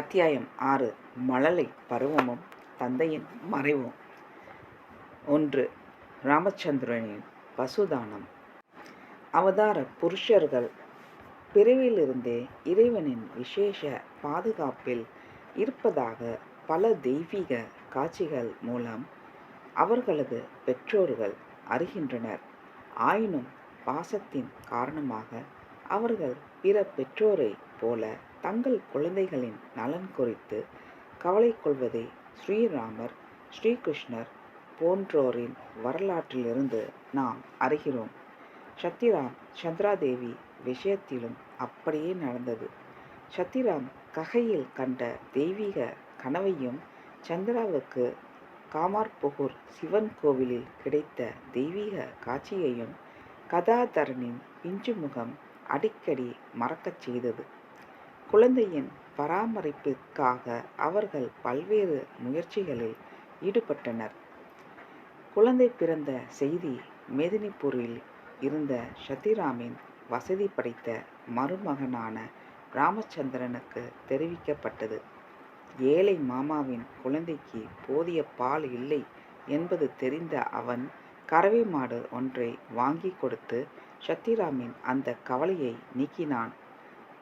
அத்தியாயம் ஆறு. மழலை பருவமும் தந்தையின் மறைவும். ஒன்று. ராமச்சந்திரனின் பசுதானம். அவதார புருஷர்கள் பிறவியிலிருந்தே இறைவனின் விசேஷ பாதுகாப்பில் இருப்பதாக பல தெய்வீக காட்சிகள் மூலம் அவர்களது பெற்றோர்கள் அறிகின்றனர். ஆயினும் பாசத்தின் காரணமாக அவர்கள் பிற பெற்றோரை போல தங்கள் குழந்தைகளின் நலன் குறித்து கவலை கொள்வதை ஸ்ரீராமர் ஸ்ரீகிருஷ்ணர் போன்றோரின் வரலாற்றிலிருந்து நாம் அறிகிறோம். சத்யராம் சந்திராதேவி விஷயத்திலும் அப்படியே நடந்தது. சத்யராம் ககையில் கண்ட தெய்வீக கனவையும் சந்திராவுக்கு காமார்புகூர் சிவன் கோவிலில் கிடைத்த தெய்வீக காட்சியையும் கதாதரனின் பிஞ்சு முகம் அடிக்கடி மறக்கச் செய்தது. குழந்தையின் பராமரிப்பிற்காக அவர்கள் பல்வேறு முயற்சிகளில் ஈடுபட்டனர். குழந்தை பிறந்த செய்தி மேதினிப்பூரில் இருந்த சத்திராமின் வசதி படைத்த மருமகனான ராமச்சந்திரனுக்கு தெரிவிக்கப்பட்டது. ஏழை மாமாவின் குழந்தைக்கு போதிய பால் இல்லை என்பது தெரிந்த அவன் கறவை மாடு ஒன்றை வாங்கி கொடுத்து சத்திராமின் அந்த கவலையை நீக்கினான்.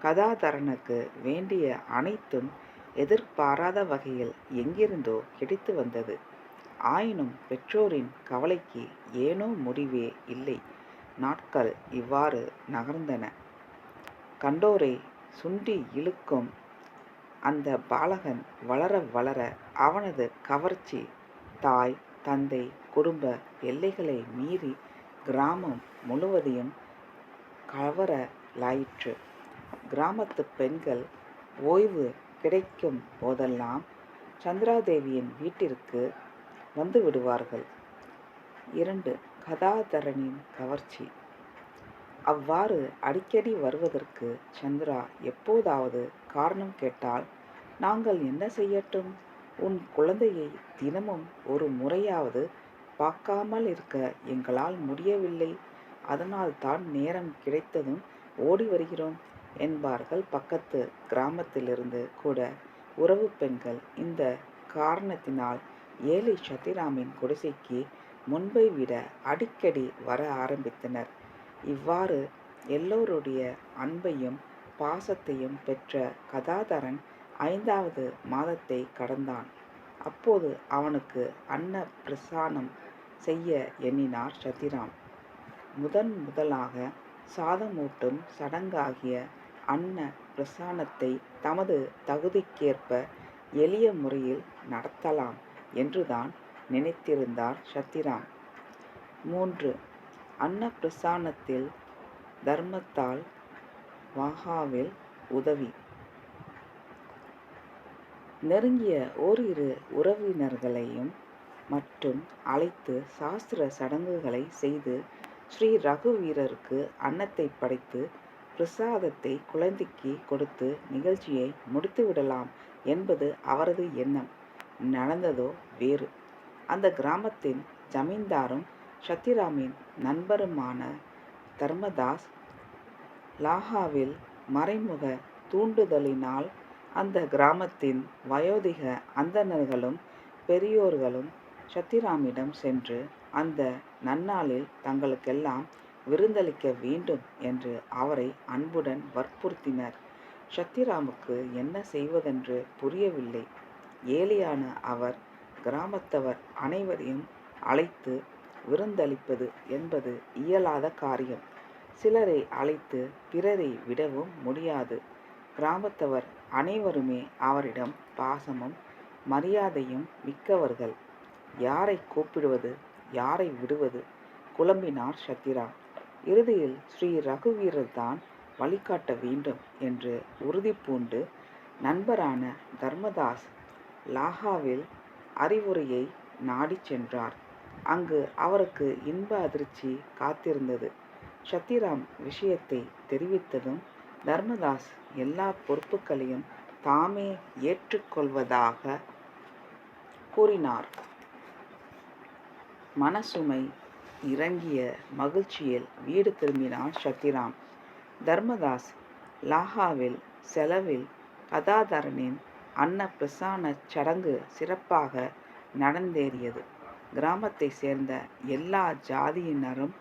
கதாதரனுக்கு வேண்டிய அனைத்தும் எதிர்பாராத வகையில் எங்கிருந்தோ கிடைத்து வந்தது. ஆயினும் பெற்றோரின் கவலைக்கு ஏனோ முடிவே இல்லை. நாட்கள் இவ்வாறு நகர்ந்தன. கண்டோரை சுண்டி இழுக்கும் அந்த பாலகன் வளர வளர அவனது கவர்ச்சி தாய் தந்தை குடும்ப எல்லைகளை மீறி கிராமம் முழுவதையும் கவரலாயிற்று. கிராமத்து பெண்கள் ஓய்வு கிடைக்கும் போதெல்லாம் சந்திராதேவியின் வீட்டிற்கு வந்து விடுவார்கள். இரண்டு கதாதரனின் கவர்ச்சி. அவ்வாறு அடிக்கடி வருவதற்கு சந்திரா எப்போதாவது காரணம் கேட்டால் நாங்கள் என்ன செய்யட்டும்? உன் குழந்தையை தினமும் ஒரு முறையாவது பார்க்காமல் இருக்க எங்களால் முடியவில்லை. அதனால் தான் நேரம் கிடைத்ததும் ஓடி வருகிறோம். என்பார்கள். பக்கத்து கிராமத்திலிருந்து கூட உறவு பெண்கள் இந்த காரணத்தினால் ஏழை சத்திராமின் குடிசைக்கு முன்பை விட அடிக்கடி வர ஆரம்பித்தனர். இவ்வாறு எல்லோருடைய அன்பையும் பாசத்தையும் பெற்ற கதாதரன் ஐந்தாவது மாதத்தை கடந்தான். அப்போது அவனுக்கு அன்ன பிரசானம் செய்ய எண்ணினார் சத்திராம் முதன் முதலாக சாதமூட்டும் சடங்காகிய அன்ன பிரசானத்தை தமது தகுதிக்கேற்ப எளிய முறையில் நடத்தலாம் என்றுதான் நினைத்திருந்தார் சத்திராம். மூன்று. அன்ன பிரசானத்தில் தர்மத்தால் வாகாவில் உதவி. நெருங்கிய ஓரிரு உறவினர்களையும் மற்றும் அழைத்து சாஸ்திர சடங்குகளை செய்து ஸ்ரீ ரகுவீரருக்கு அன்னத்தை படைத்து பிரசாதத்தை குழந்தைக்கு கொடுத்து நிகழ்ச்சியை முடித்துவிடலாம் என்பது அவரது எண்ணம். நடந்ததோ வேறு. அந்த கிராமத்தின் ஜமீன்தாரும் சத்திராமின் நண்பருமான தர்மதாஸ் லாகாவில் மறைமுக தூண்டுதலினால் அந்த கிராமத்தின் வயோதிக அந்தணர்களும் பெரியோர்களும் சத்திராமிடம் சென்று அந்த நன்னாளில் தங்களுக்கெல்லாம் விருந்தளிக்க வேண்டும் என்று அவரை அன்புடன் வற்புறுத்தினர். சத்திராமுக்கு என்ன செய்வதென்று புரியவில்லை. ஏலியான அவர் கிராமத்தவர் அனைவரையும் அழைத்து விருந்தளிப்பது என்பது இயலாத காரியம். சிலரை அழைத்து பிறரை விடவும் முடியாது. கிராமத்தவர் அனைவருமே அவரிடம் பாசமும் மரியாதையும் மிக்கவர்கள். யாரை கூப்பிடுவது யாரை விடுவது? குழம்பினார் சத்திரா. இறுதியில் ஸ்ரீ ரகுவீரர் தான் வழிகாட்ட வேண்டும் என்று உறுதி பூண்டு நண்பரான தர்மதாஸ் லாகாவில் அறிவுரையை நாடிச் சென்றார். அங்கு அவருக்கு இன்ப அதிர்ச்சி காத்திருந்தது. சத்திராம் விஷயத்தை தெரிவித்ததும் தர்மதாஸ் எல்லா பொறுப்புகளையும் தாமே ஏற்றுக்கொள்வதாக கூறினார். மனசுமை இறங்கிய மகிழ்ச்சியில் வீடு திரும்பினான் சத்திராம். தர்மதாஸ் லாகாவில் செலவில் கதாதரனின் அன்ன பிரசான சடங்கு சிறப்பாக நடந்தேறியது. கிராமத்தை சேர்ந்த எல்லா ஜாதியினரும்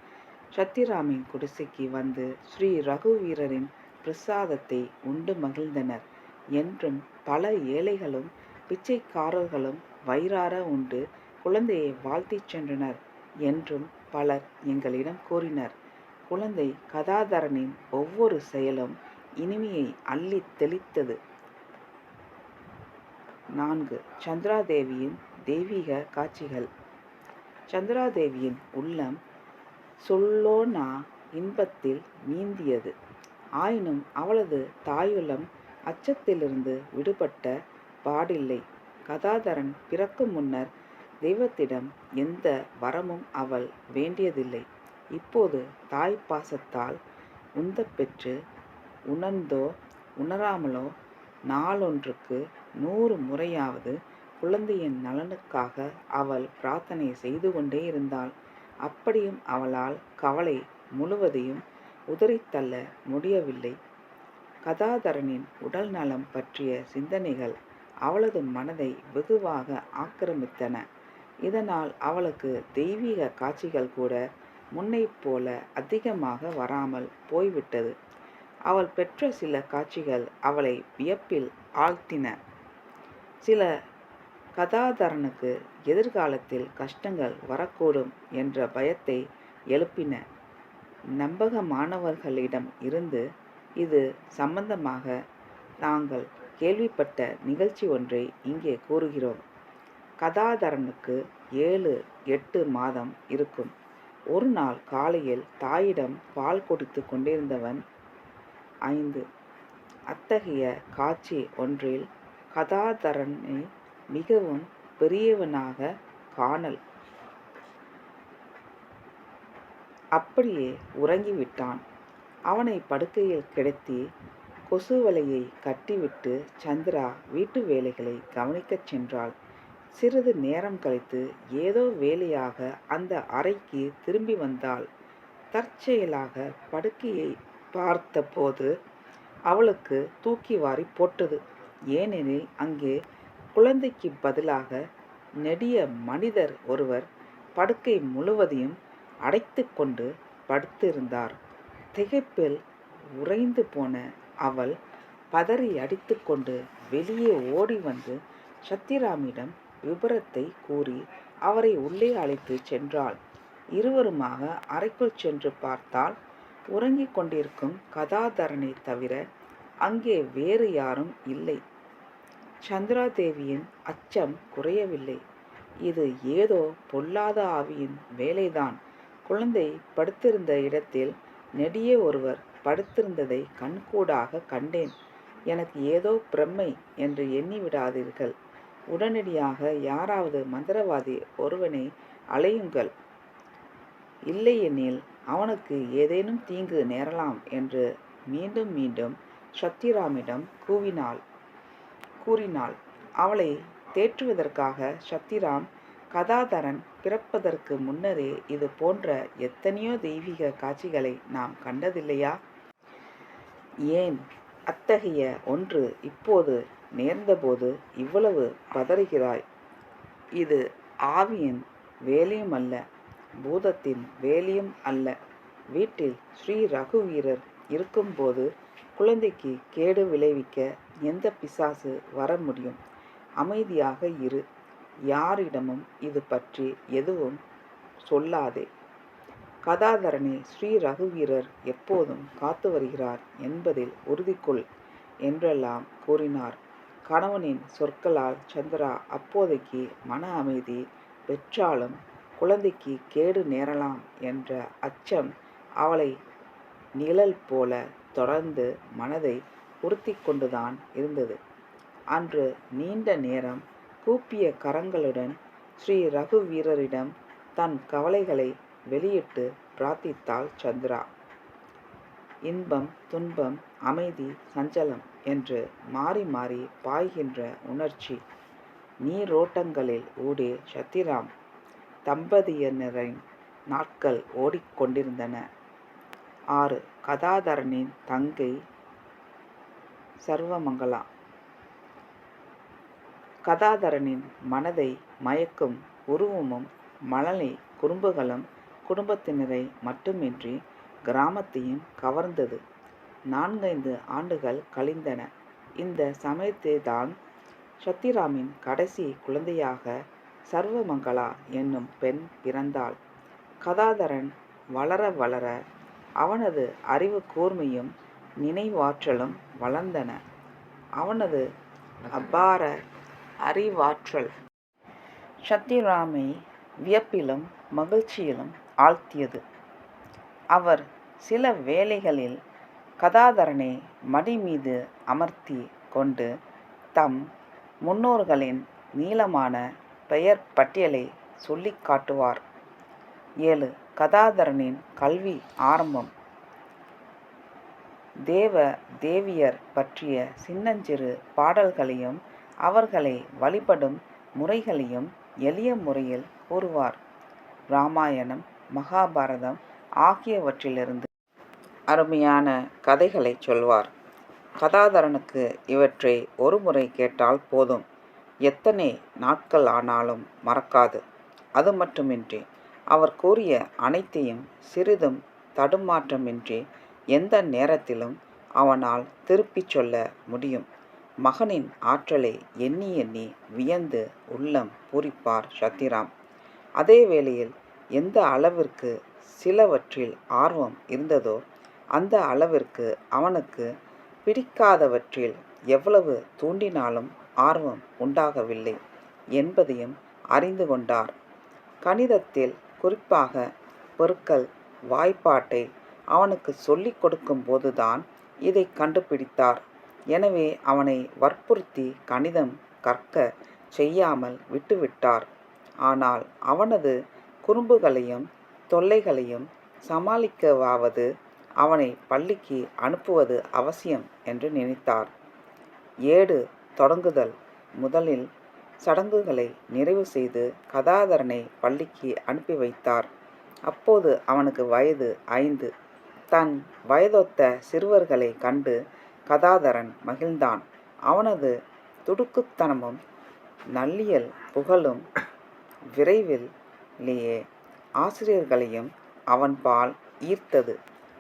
சத்திராமின் குடிசைக்கு வந்து ஸ்ரீ ரகுவீரரின் பிரசாதத்தை உண்டு மகிழ்ந்தனர். என்றும் பல ஏழைகளும் பிச்சைக்காரர்களும் வயிறார உண்டு குழந்தையை வாழ்த்திச் சென்றனர் என்றும் பலர் எங்களிடம் கூறினர். குழந்தை கதாதரனின் ஒவ்வொரு செயலும் இனிமையை அள்ளி தெளித்தது. நான்கு. சந்திராதேவியின் தெய்வீக காட்சிகள். சந்திராதேவியின் உள்ளம் சொல்லோனா இன்பத்தில் நீந்தியது. ஆயினும் அவளது தாயுள்ளம் அச்சத்திலிருந்து விடுபட்ட பாடில்லை. கதாதரன் பிறக்கும் முன்னர் தெய்வத்திடம் எந்த வரமும் அவள் வேண்டியதில்லை. இப்போது தாய் பாசத்தால் உந்தப்பெற்று உணர்ந்தோ உணராமலோ நாளொன்றுக்கு நூறு முறையாவது குழந்தையின் நலனுக்காக அவள் பிரார்த்தனை செய்து கொண்டே இருந்தாள். அப்படியும் அவளால் கவலை முழுவதையும் உதறித்தள்ள முடியவில்லை. கதாதரனின் உடல் நலம் பற்றிய சிந்தனைகள் அவளது மனதை வெகுவாக ஆக்கிரமித்தன. இதனால் அவளுக்கு தெய்வீக காட்சிகள் கூட முன்னைப் போல அதிகமாக வராமல் போய்விட்டது. அவள் பெற்ற சில காட்சிகள் அவளை வியப்பில் ஆழ்த்தின. சில கதாதரனுக்கு எதிர்காலத்தில் கஷ்டங்கள் வரக்கூடும் என்ற பயத்தை எழுப்பின. நம்பகமானவர்களிடம் இருந்து இது சம்பந்தமாக நாங்கள் கேள்விப்பட்ட நிகழ்ச்சி ஒன்றை இங்கே கூறுகிறோம். கதாதரனுக்கு ஏழு எட்டு மாதம் இருக்கும். ஒரு நாள் காலையில் தாயிடம் பால் கொடுத்து கொண்டிருந்தவன் ஐந்து. அத்தகைய காட்சி ஒன்றில் கதாதரனை மிகவும் பெரியவனாக காணல். அப்படியே உறங்கிவிட்டான். அவனை படுக்கையில் கிடத்தி கொசுவலையை கட்டிவிட்டு சந்திரா வீட்டு வேலைகளை கவனிக்கச் சென்றாள். சிறிது நேரம் கழித்து ஏதோ வேலையாக அந்த அறைக்கு திரும்பி வந்தாள். தற்செயலாக படுக்கையை பார்த்தபோது அவளுக்கு தூக்கி வாரி போட்டது. ஏனெனில் அங்கே குழந்தைக்கு பதிலாக நெடிய மனிதர் ஒருவர் படுக்கை முழுவதையும் அடைத்து கொண்டு படுத்திருந்தார். திகைப்பில் உறைந்து போன அவள் பதறி அடித்துக்கொண்டு வெளியே ஓடி வந்து சத்திராமிடம் விபரத்தை கூறி அவரை உள்ளே அழைத்து சென்றாள். இருவருமாக அறைக்குள் சென்று பார்த்தால் உறங்கிக் கொண்டிருக்கும் கதாதரனை தவிர அங்கே வேறு யாரும் இல்லை. சந்திராதேவியின் அச்சம் குறையவில்லை. இது ஏதோ பொல்லாத ஆவியின் வேலைதான். குழந்தை படுத்திருந்த இடத்தில் நெடிய ஒருவர் படுத்திருந்ததை கண்கூடாக கண்டேன். எனக்கு ஏதோ பிரம்மை என்று எண்ணி விடாதீர்கள். உடனடியாக யாராவது மந்திரவாதி ஒருவனை அலையுங்கள் இல்லையெனில் அவனுக்கு ஏதேனும் தீங்கு நேரலாம் என்று மீண்டும் மீண்டும் சத்திராமிடம் கூவினாள். கூறினாள் அவளை தேற்றுவதற்காக சத்திராம் கதாதரன் பிறப்பதற்கு முன்னரே இது போன்ற எத்தனையோ தெய்வீக காட்சிகளை நாம் கண்டதில்லையா? ஏன்? அத்தகைய ஒன்று இப்போது நேர்ந்தபோது இவ்வளவு பதறுகிறாய். இது ஆவியின் வேலையும் அல்ல பூதத்தின் வேலையும் அல்ல. வீட்டில் ஸ்ரீ ரகுவீரர் இருக்கும்போது குழந்தைக்கு கேடு விளைவிக்க எந்த பிசாசு வர முடியும்? அமைதியாக இரு. யாரிடமும் இது பற்றி எதுவும் சொல்லாதே. கதாதரனை ஸ்ரீ ரகுவீரர் எப்போதும் காத்து வருகிறார் என்பதில் உறுதி கொள் என்றெல்லாம் கூறினார். கணவனின் சொற்களால் சந்திரா அப்போதைக்கு மன அமைதி பெற்றாலும் குழந்தைக்கு கேடு நேரலாம் என்ற அச்சம் அவளை நிழல் போல தொடர்ந்து மனதை உறுத்தி கொண்டுதான் இருந்தது. அன்று நீண்ட நேரம் கூப்பிய கரங்களுடன் ஸ்ரீ ரகுவீரரிடம் தன் கவலைகளை வெளியிட்டு பிரார்த்தித்தாள் சந்திரா. இன்பம் துன்பம் அமைதி சஞ்சலம் என்று மாறி மாறி பாய்கின்ற உணர்ச்சி. நீரோட்டங்களில் ஊடி சத்திராம். தம்பதியினரின் நாட்கள் ஓடிக்கொண்டிருந்தன ஆறு. கதாதரனின் தங்கை சர்வமங்களா. கதாதரனின் மனதை மயக்கும் உருவமும் மழலை குறும்புகளும் குடும்பத்தினரை மட்டுமின்றி கிராமத்தையும் கவர்ந்தது. நான்கைந்து ஆண்டுகள் கழிந்தன. இந்த சமயத்தில்தான் சத்திராமின் கடைசி குழந்தையாக சர்வமங்களா என்னும் பெண் பிறந்தாள். கதாதரன் வளர வளர அவனது அறிவு கூர்மையும் நினைவாற்றலும் வளர்ந்தன. அவனது அபார அறிவாற்றல் சத்திராமை வியப்பிலும் மகிழ்ச்சியிலும் ஆழ்த்தியது. அவர் சில வேளைகளில் கதாதரனை மடி மீது அமர்த்தி கொண்டு தம் முன்னோர்களின் நீளமான பெயர் பட்டியலை சொல்லிக் காட்டுவார். ஏழு. கதாதரனின் கல்வி ஆரம்பம். தேவ தேவியர் பற்றிய சின்னஞ்சிறு பாடல்களையும் அவர்களை வழிபடும் முறைகளையும் எளிய முறையில் கூறுவார். ராமாயணம் மகாபாரதம் ஆகியவற்றிலிருந்து அருமையான கதைகளை சொல்வார். கதாதரனுக்கு இவற்றை ஒரு முறை கேட்டால் போதும். எத்தனை நாட்கள் ஆனாலும் மறக்காது. அது மட்டுமின்றி அவர் கூறிய அனைத்தையும் சிறிதும் தடுமாற்றமின்றி எந்த நேரத்திலும் அவனால் திருப்பிச் சொல்ல முடியும். மகனின் ஆற்றலை எண்ணி எண்ணி வியந்து உள்ளம் பூரிப்பார் சத்திராம். அதே வேளையில் எந்த அளவிற்கு சிலவற்றில் ஆர்வம் இருந்ததோ அந்த அளவிற்கு அவனுக்கு பிடிக்காதவற்றில் எவ்வளவு தூண்டினாலும் ஆர்வம் உண்டாகவில்லை என்பதையும் அறிந்து கொண்டார். கணிதத்தில் குறிப்பாக பெருக்கல் வாய்ப்பாட்டை அவனுக்கு சொல்லிக் கொடுக்கும் போதுதான் இதை கண்டுபிடித்தார். எனவே அவனை வற்புறுத்தி கணிதம் கற்க செய்யாமல் விட்டுவிட்டார். ஆனால் அவனது குறும்புகளையும் தொல்லைகளையும் சமாளிக்கவாவது அவனை பள்ளிக்கு அனுப்புவது அவசியம் என்று நினைத்தார். ஏடு தொடங்குதல் முதலில் சடங்குகளை நிறைவு செய்து கதாதரனை பள்ளிக்கு அனுப்பி வைத்தார். அப்போது அவனுக்கு வயது ஐந்து. தன் வயதொத்த சிறுவர்களை கண்டு கதாதரன் மகிழ்ந்தான். அவனது துடுக்குத்தனமும் நல்லியல் புகழும் விரைவில் ஆசிரியர்களையும் அவன்பால் ஈர்த்தது.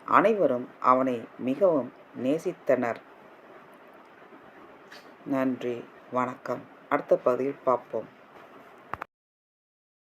அனைவரும் அவனை மிகவும் நேசித்தனர். நன்றி வணக்கம். அடுத்த பகுதியில் பார்ப்போம்.